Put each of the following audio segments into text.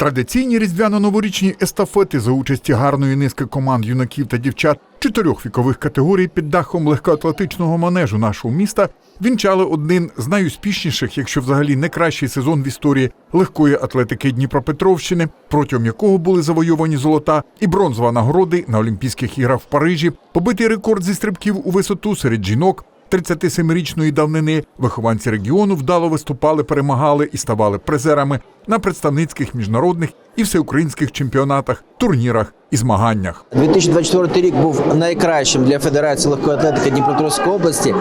Традиційні різдвяно-новорічні естафети за участі гарної низки команд юнаків та дівчат чотирьох вікових категорій під дахом легкоатлетичного манежу нашого міста вінчали один з найуспішніших, якщо взагалі не кращий сезон в історії легкої атлетики Дніпропетровщини, протягом якого були завойовані золота і бронзова нагороди на Олімпійських іграх в Парижі, побитий рекорд зі стрибків у висоту серед жінок. 37-річної давнини вихованці регіону вдало виступали, перемагали і ставали призерами на представницьких міжнародних і всеукраїнських чемпіонатах, турнірах і змаганнях. 2024 рік був найкращим для Федерації легкої атлетики Дніпропетровської області.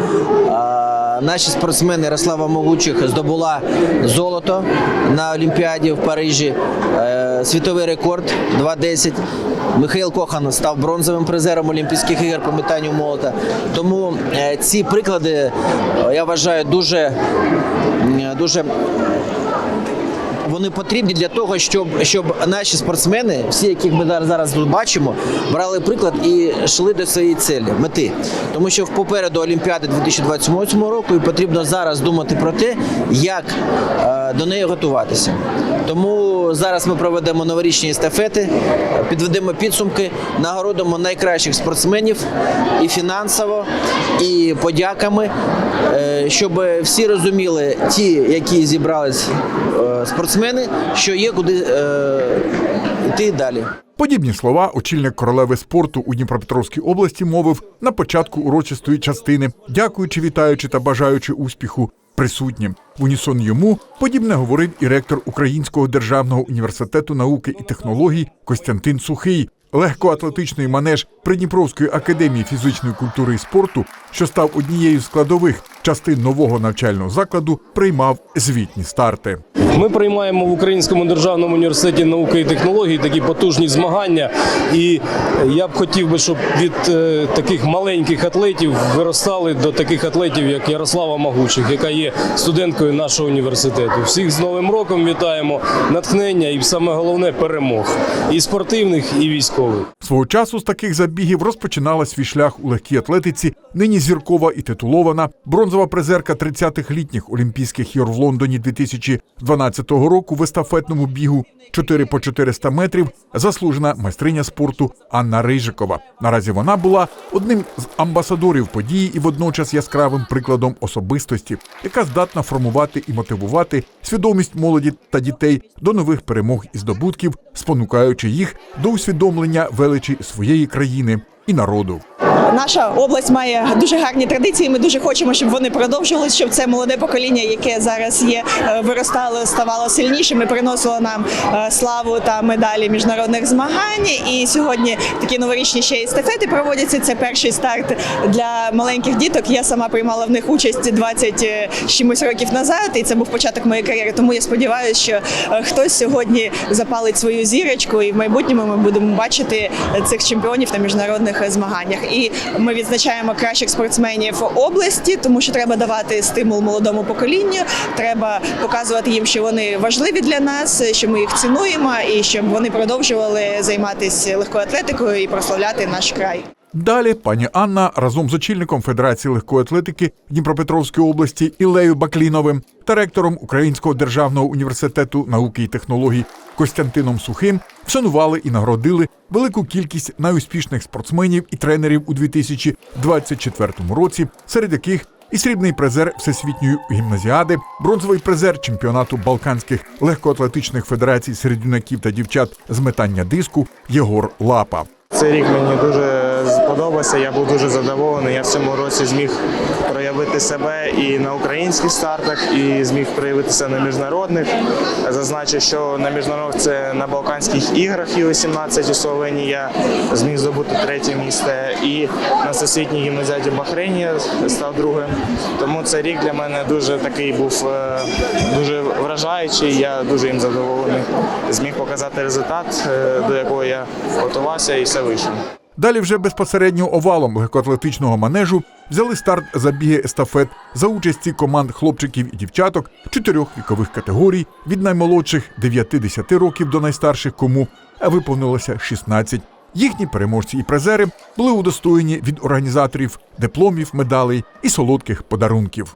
Наші спортсмени Ярослава Могучих здобула золото на Олімпіаді в Парижі, е, світовий рекорд 2.10. Михайло Кохан став бронзовим призером Олімпійських ігор по метанню молота. Тому е, ці приклади е, я вважаю дуже, дуже вони потрібні для того, щоб, щоб наші спортсмени, всі, яких ми зараз, тут бачимо, брали приклад і йшли до своєї цілі, мети. Тому що попереду Олімпіади 2028 року і потрібно зараз думати про те, як е, до неї готуватися. Тому зараз ми проведемо новорічні естафети, підведемо підсумки, нагородимо найкращих спортсменів і фінансово, і подяками, щоб всі розуміли, ті, які зібрались е, спортсмени, що є куди е, йти далі. Подібні слова очільник королеви спорту у Дніпропетровській області мовив на початку урочистої частини, дякуючи, вітаючи та бажаючи успіху присутнім. В унісон йому подібне говорив і ректор Українського державного університету науки і технологій Костянтин Сухий. Легкоатлетичний манеж Придніпровської академії фізичної культури і спорту, що став однією з складових частин нового навчального закладу, приймав звітні старти. Ми приймаємо в Українському державному університеті науки і технологій такі потужні змагання. І я б хотів би, щоб від е, таких маленьких атлетів виростали до таких атлетів, як Ярослава Магучих, яка є студенткою нашого університету. Всіх з Новим роком вітаємо, натхнення і саме головне перемог і спортивних, і військових. Свого часу з таких забігів розпочинала свій шлях у легкій атлетиці нині зіркова і титулована бронзова призерка 30-х літніх Олімпійських ігор в Лондоні 2012 року в естафетному бігу 4 по 400 метрів заслужена майстриня спорту Анна Рижикова. Наразі вона була одним з амбасадорів події і водночас яскравим прикладом особистості, яка здатна формувати і мотивувати свідомість молоді та дітей до нових перемог і здобутків, спонукаючи їх до усвідомлення величі своєї країни і народу. Наша область має дуже гарні традиції. Ми дуже хочемо, щоб вони продовжувалися, щоб це молоде покоління, яке зараз є, е, виростало, ставало сильнішим і приносило нам е, славу та медалі міжнародних змагань. І сьогодні такі новорічні ще естафети проводяться. Це перший старт для маленьких діток. Я сама приймала в них участь 20 з чимось років назад, і це був початок моєї кар'єри. Тому я сподіваюся, що е, хтось сьогодні запалить свою зірочку, і в майбутньому ми будемо бачити цих чемпіонів на міжнародних е, змаганнях. І ми відзначаємо кращих спортсменів області, тому що треба давати стимул молодому поколінню. Треба показувати їм, що вони важливі для нас, що ми їх цінуємо, і щоб вони продовжували займатися легкою атлетикою і прославляти наш край. Далі пані Анна разом з очільником Федерації легкої атлетики Дніпропетровської області Ілею Бакліновим та ректором Українського державного університету науки і технологій Костянтином Сухим вшанували і нагородили велику кількість найуспішних спортсменів і тренерів у 2024 році, серед яких і срібний призер Всесвітньої гімназіади, бронзовий призер чемпіонату Балканських легкоатлетичних федерацій серед юнаків та дівчат з метання диску Єгор Лапа. Цей рік мені дуже сподобався. Я був дуже задоволений. Я в цьому році зміг проявити себе і на українських стартах, і зміг проявитися на міжнародних. Зазначу, що на міжнародних це на Балканських іграх Ю-18 у Словенії я зміг здобути третє місце. І на всесвітній гімназіаді Бахрейні став другим. Тому цей рік для мене дуже такий був е, дуже вражаючий. Я дуже їм задоволений. Зміг показати результат, е, до якого я готувався, і все вийшло. Далі вже безпосередньо овалом легкоатлетичного манежу взяли старт забіги естафет за участі команд хлопчиків і дівчаток чотирьох вікових категорій від наймолодших 9-10 років до найстарших, кому виповнилося 16. Їхні переможці і призери були удостоєні від організаторів дипломів, медалей і солодких подарунків.